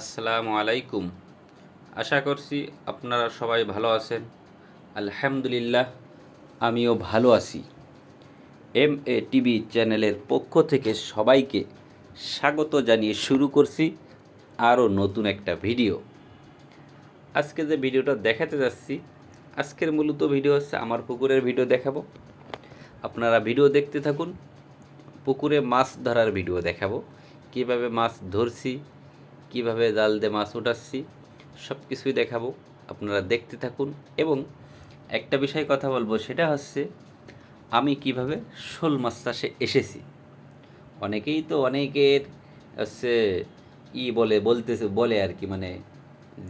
আসসালামু আলাইকুম। আশা করছি আপনারা সবাই ভালো আছেন। আলহামদুলিল্লাহ, আমিও ভালো আছি। এম এ টিভি চ্যানেলের পক্ষ থেকে সবাইকে স্বাগত জানিয়ে শুরু করছি আরও নতুন একটা ভিডিও। আজকে যে ভিডিওটা দেখাতে যাচ্ছি, আজকের মূলত ভিডিও হচ্ছে আমার পুকুরের ভিডিও দেখাবো। আপনারা ভিডিও দেখতে থাকুন, পুকুরে মাছ ধরার ভিডিও দেখাবো, কীভাবে মাছ ধরছি কীভাবে জাল দিয়ে মাছ উঠাচ্ছি সব কিছুই দেখাবো। আপনারা দেখতে থাকুন এবং একটা বিষয় কথা বলব, সেটা হচ্ছে আমি কীভাবে শোল মাছ চাষে এসেছি। অনেকেই তো অনেকের হচ্ছে ই বলে, বলতেছে, বলে আর কি মানে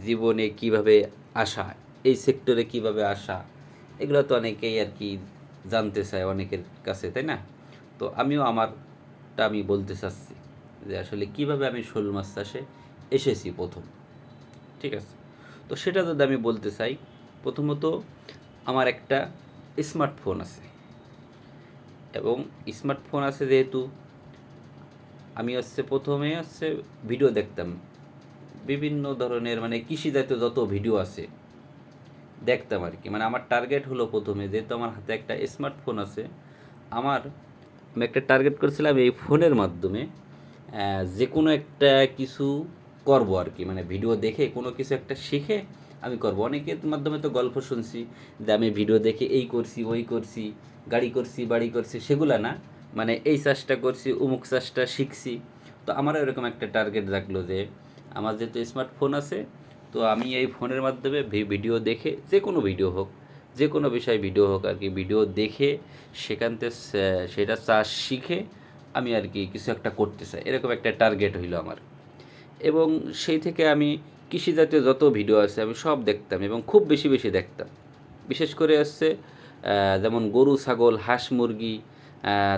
জীবনে কীভাবে আসা, এই সেক্টরে কীভাবে আসা, এগুলো তো অনেকেই আর কি জানতে চায়, অনেকের কাছে, তাই না? তো আমিও আমারটা আমি বলতে চাচ্ছি যে আসলে কীভাবে আমি শোল মাছ চাষে এসেছি প্রথম। ঠিক আছে? তো সেটা যদি আমি বলতে চাই, প্রথমত আমার একটা স্মার্টফোন আছে। এবং স্মার্টফোন আছে যেহেতু, আমি হচ্ছে প্রথমে হচ্ছে ভিডিও দেখতাম। বিভিন্ন ধরনের মানে কৃষি জাতীয় যত ভিডিও আছে, দেখতাম আর কি মানে আমার টার্গেট হলো প্রথমে, যেহেতু আমার হাতে একটা স্মার্টফোন আছে, আমার আমি একটা টার্গেট করেছিলাম এই ফোনের মাধ্যমে যে কোনো একটা কিছু করব আর কি। মানে ভিডিও দেখে কোনো কিছু একটা শিখে আমি করব। অনেকের মাধ্যমে তো গল্প শুনছি যে আমি ভিডিও দেখে এই করছি, ওই করছি, গাড়ি করছি, বাড়ি করছি, সেগুলা না। মানে এই চাষটা করছি, অমুক চাষটা শিখছি। তো আমারও এরকম একটা টার্গেট রাখল যে আমার যেহেতু স্মার্টফোন আছে, তো আমি এই ফোনের মাধ্যমে ভিডিও দেখে যে কোনো ভিডিও হোক, যে কোনো বিষয় ভিডিও হোক আর কি ভিডিও দেখে সেখান থেকে সেটা চাষ শিখে আমি আর কি কিছু একটা করতে চাই। এরকম একটা টার্গেট হইল আমার। এবং সেই থেকে আমি কৃষি জাতীয় যত ভিডিও আছে আমি সব দেখতাম এবং খুব বেশি বেশি দেখতাম। বিশেষ করে হচ্ছে যেমন গরু, ছাগল, হাঁস, মুরগি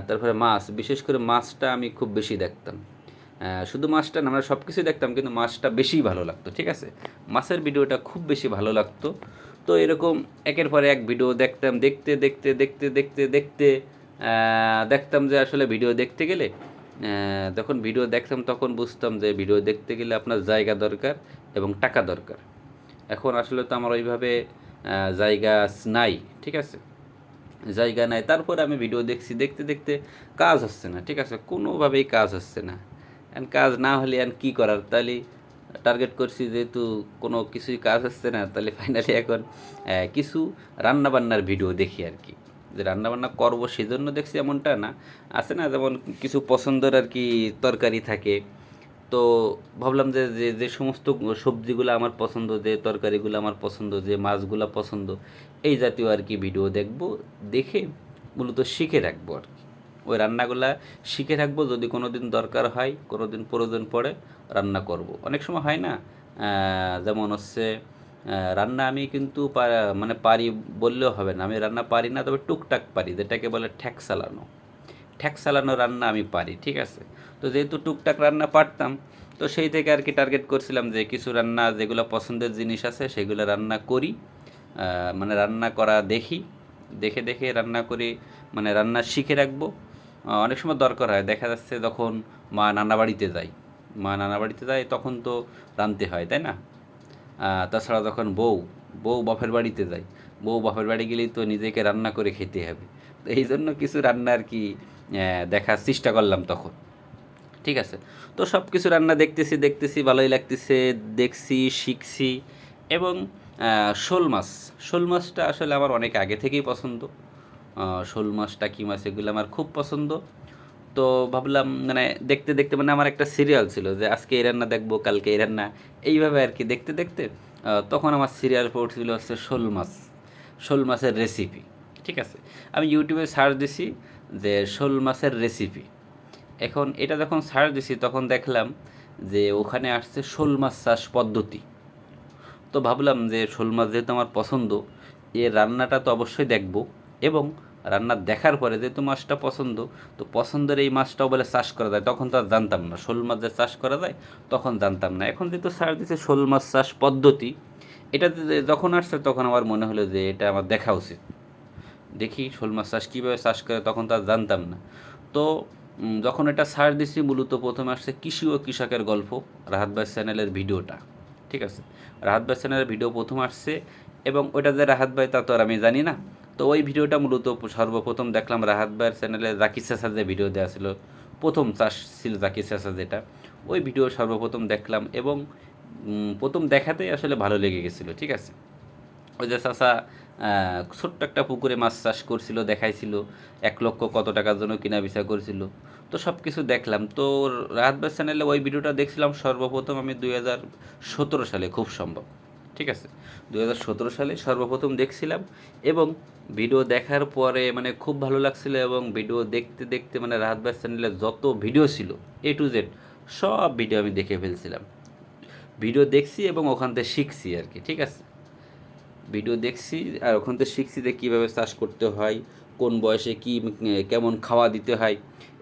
তারপরে মাছ, বিশেষ করে মাছটা আমি খুব বেশি দেখতাম। শুধু মাছটা না, আমরা সব কিছুই দেখতাম, কিন্তু মাছটা বেশি ভালো লাগতো, ঠিক আছে? মাছের ভিডিওটা খুব বেশি ভালো লাগতো। তো এরকম একের পরে এক ভিডিও দেখতাম, দেখতে দেখতে দেখতে দেখতে দেখতে দেখতাম যে আসলে ভিডিও দেখতে গেলে যখন ভিডিও দেখতাম, তখন বুঝতাম যে ভিডিও দেখতে গেলে আপনার জায়গা দরকার এবং টাকা দরকার। এখন আসলে তো আমার ওইভাবে জায়গা নাই, ঠিক আছে? জায়গা নাই, তারপরে আমি ভিডিও দেখছি, দেখতে দেখতে কাজ হচ্ছে না, ঠিক আছে? কোনোভাবেই কাজ হচ্ছে না। এখন কাজ না হলে এখন কী করার? তাহলে টার্গেট করছি যেহেতু কোনো কিছুই কাজ হচ্ছে না, তাহলে ফাইনালি এখন কিছু রান্নাবান্নার ভিডিও দেখি আর কি। যে রান্নাবান্না করব সেজন্য দেখছি এমনটা না। আছে না যেমন কিছু পছন্দের আর কি তরকারি থাকে। তো ভাবলাম যে যে যে সমস্ত সবজিগুলো আমার পছন্দ, যে তরকারিগুলো আমার পছন্দ, যে মাছগুলো পছন্দ, এই জাতীয় আর কি ভিডিও দেখব, দেখে মূলত শিখে রাখব আর কি। ওই রান্নাগুলা শিখে রাখব, যদি কোনো দিন দরকার হয় কোনো দিন প্রয়োজন পড়ে, রান্না করব। অনেক সময় হয় না যেমন হচ্ছে রান্না আমি কিন্তু মানে পারি বললেও হবে না। আমি রান্না পারি না, তবে টুকটাক পারি, যেটাকে বলে ঠ্যাক চালানো ঠ্যাক চালানো রান্না আমি পারি, ঠিক আছে? তো যেহেতু টুকটাক রান্না পারতাম, তো সেই থেকে আর কি টার্গেট করছিলাম যে কিছু রান্না, যেগুলো পছন্দের জিনিস আছে, সেগুলো রান্না করি মানে রান্না করা দেখি, দেখে দেখে রান্না করি মানে রান্না শিখে রাখব। অনেক সময় দরকার হয়, দেখা যাচ্ছে যখন মা নানা বাড়িতে যায়, মা নানা বাড়িতে যায়, তখন তো রাঁধতে হয়, তাই না? তাছাড়া যখন বউ বউ বাপের বাড়িতে যায়, বউ বাপের বাড়ি গেলেই তো নিজেকে রান্না করে খেতে হবে। তো এই জন্য কিছু রান্না আর কি দেখার চেষ্টা করলাম তখন। ঠিক আছে? তো সব কিছু রান্না দেখতেছি দেখতেছি, ভালোই লাগতেছে, দেখছি, শিখছি এবং শোল মাছ। শোল মাছটা আসলে আমার অনেক আগে থেকেই পছন্দ। শোল মাছটা, কী মাছ, এগুলো আমার খুব পছন্দ। তো ভাবলাম মানে দেখতে দেখতে মানে আমার একটা সিরিয়াল ছিল যে আজকে এই রান্না দেখব, কালকে এই রান্না এইভাবে আর কি দেখতে দেখতে তখন আমার সিরিয়াল পড়ছিল হচ্ছে শোল মাছ শোল মাছের রেসিপি ঠিক আছে? আমি ইউটিউবে সার্চ দিছি যে শোল মাছের রেসিপি এখন এটা যখন সার্চ দিছি, তখন দেখলাম যে ওখানে আসছে শোল মাছ চাষ পদ্ধতি। তো ভাবলাম যে শোল মাছ যেহেতু আমার পছন্দ এর রান্নাটা তো অবশ্যই দেখব এবং রান্না দেখার পরে যেহেতু মাছটা পছন্দ, তো পছন্দের এই মাছটাও বলে চাষ করা যায়। তখন তো আর জানতাম না। শোল মাছ যে চাষ করা যায়, তখন জানতাম না। এখন যেহেতু সার দিচ্ছে শোল মাছ চাষ পদ্ধতি এটা যখন আসছে তখন আমার মনে হলো যে এটা আমার দেখা উচিত। দেখি শোল মাছ চাষ কীভাবে চাষ করে, তখন তো আর জানতাম না। তো যখন এটা সার দিছি, মূলত প্রথমে আসছে কৃষি ও কৃষকের গল্প, রাহাত ভাই চ্যানেলের ভিডিওটা। ঠিক আছে? রাহাত ভাই চ্যানেলের ভিডিও প্রথম আসছে, এবং ওটা যে রাহাত ভাই তা তো আর আমি জানি না। তো ওই ভিডিওটা মূলত সর্বপ্রথম দেখলাম রাহাত ভাইয়ের চ্যানেলে জাকির চাষা যে ভিডিও দেওয়া ছিল, প্রথম চাষ ছিল জাকির চাষা যেটা। ওই ভিডিও সর্বপ্রথম দেখলাম এবং প্রথম দেখাতেই আসলে ভালো লেগে গেছিল, ঠিক আছে? ওই যে চাষা ছোট্ট একটা পুকুরে মাছ চাষ করছিল, দেখাইছিল, এক লক্ষ কত টাকার জন্য কিনা বিচা করছিল। তো সব কিছু দেখলাম। তো রাত বাস চ্যানেলে ওই ভিডিওটা দেখছিলাম সর্বপ্রথম আমি দুই হাজার সতেরো সালে, খুব সম্ভব। ঠিক আছে? দু হাজার সতেরো সালে সর্বপ্রথম দেখছিলাম এবং ভিডিও দেখার পরে মানে খুব ভালো লাগছিল এবং ভিডিও দেখতে দেখতে মানে রাত বাস চ্যানেলে যত ভিডিও ছিল এ টু জেড সব ভিডিও আমি দেখে ফেলছিলাম। ভিডিও দেখছি এবং ওখান থেকে শিখছি আর কি, ঠিক আছে? ভিডিও দেখছি আর ওখান থেকে শিখছি যে কীভাবে চাষ করতে হয়, কোন বয়সে কী কেমন খাওয়া দিতে হয়,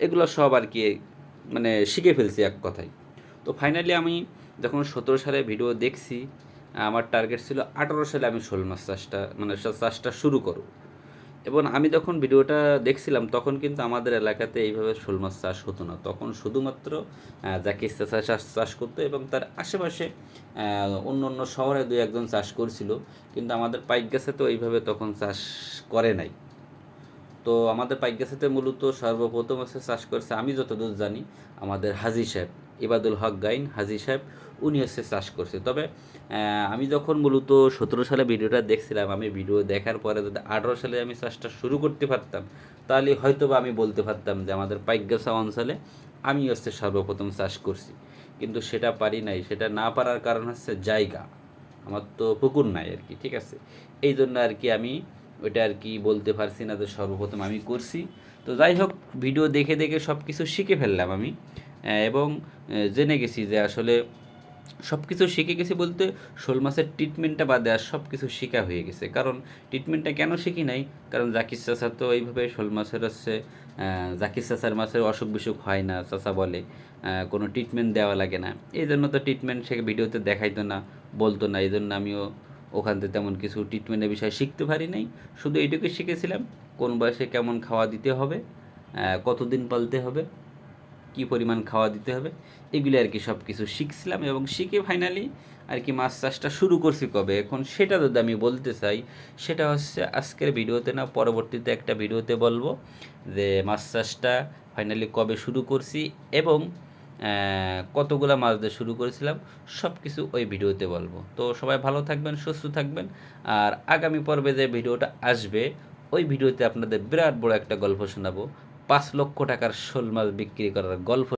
এগুলো সব আর কি মানে শিখে ফেলছি এক কথায়। তো ফাইনালি আমি যখন সতেরো সালে ভিডিও দেখছি আমার টার্গেট ছিল আঠারো সালে আমি শোল মাছ চাষটা মানে চাষটা শুরু করব। এবং আমি যখন ভিডিওটা দেখছিলাম, তখন কিন্তু আমাদের এলাকাতে এইভাবে শোল মাছ চাষ হতো না। তখন শুধুমাত্র জাকির চাষা চাষ চাষ করতো এবং তার আশেপাশে অন্য অন্য শহরে দুই একজন চাষ করছিল। কিন্তু আমাদের পাইক গাছে তো এইভাবে তখন চাষ করে নাই। তো আমাদের পাইক গাছেতে মূলত সর্বপ্রথম হচ্ছে চাষ করছে, আমি যতদূর জানি, আমাদের হাজি সাহেব। ইবাদুল হক গাইন, হাজি সাহেব, উনি হচ্ছে চাষ করছে। তবে আমি যখন মূলত সতেরো সালে ভিডিওটা দেখছিলাম, আমি ভিডিও দেখার পরে যদি আঠারো সালে আমি চাষটা শুরু করতে পারতাম, তাহলে হয়তো বা আমি বলতে পারতাম যে আমাদের পাইকগাছা অঞ্চলে আমি হচ্ছে সর্বপ্রথম চাষ করছি। কিন্তু সেটা পারি নাই, সেটা না পারার কারণ হচ্ছে জায়গা। আমার তো পুকুর নাই আর কি, ঠিক আছে? এই জন্য আর কি আমি ওইটা আর কি বলতে পারছি না যে সর্বপ্রথম আমি করছি। তো যাই হোক, ভিডিও দেখে দেখে সব কিছু শিখে ফেললাম আমি। এবং জেনে গেছি যে আসলে সব কিছু শিখে গেছি বলতে শোল মাছের ট্রিটমেন্টটা বাদে আর সব কিছু শেখা হয়ে গেছে। কারণ ট্রিটমেন্টটা কেন শিখি নাই? কারণ জাকির চাষা তো এইভাবে শোল মাছের হচ্ছে জাকির চাষার মাছের অসুখ বিসুখ হয় না চাষা বলে কোনো ট্রিটমেন্ট দেওয়া লাগে না। এই জন্য তো ট্রিটমেন্ট সে ভিডিওতে দেখাইতো না, বলতো না। এই জন্য আমিও ওখান থেকে তেমন কিছু ট্রিটমেন্টের বিষয়ে শিখতে পারি নাই। শুধু এইটুকুই শিখেছিলাম, কোন বয়সে কেমন খাওয়া দিতে হবে কতদিন পালতে হবে কী পরিমাণ খাওয়া দিতে হবে, এগুলি আর কি সব কিছু শিখছিলাম এবং শিখে ফাইনালি আর কি মাছ চাষটা শুরু করছি কবে। এখন সেটা যদি আমি বলতে চাই, সেটা হচ্ছে আজকের ভিডিওতে না, পরবর্তীতে একটা ভিডিওতে বলব যে মাছ চাষটা ফাইনালি কবে শুরু করছি এবং কতগুলা মাছ দিয়ে শুরু করেছিলাম সব কিছু ওই ভিডিওতে বলব। তো সবাই ভালো থাকবেন, সুস্থ থাকবেন, আর আগামী পর্বে যে ভিডিওটা আসবে, ওই ভিডিওতে আপনাদের বিরাট বড় একটা গল্প শোনাবো। পাঁচ লক্ষ টাকার শোল মাছ বিক্রি করার গল্প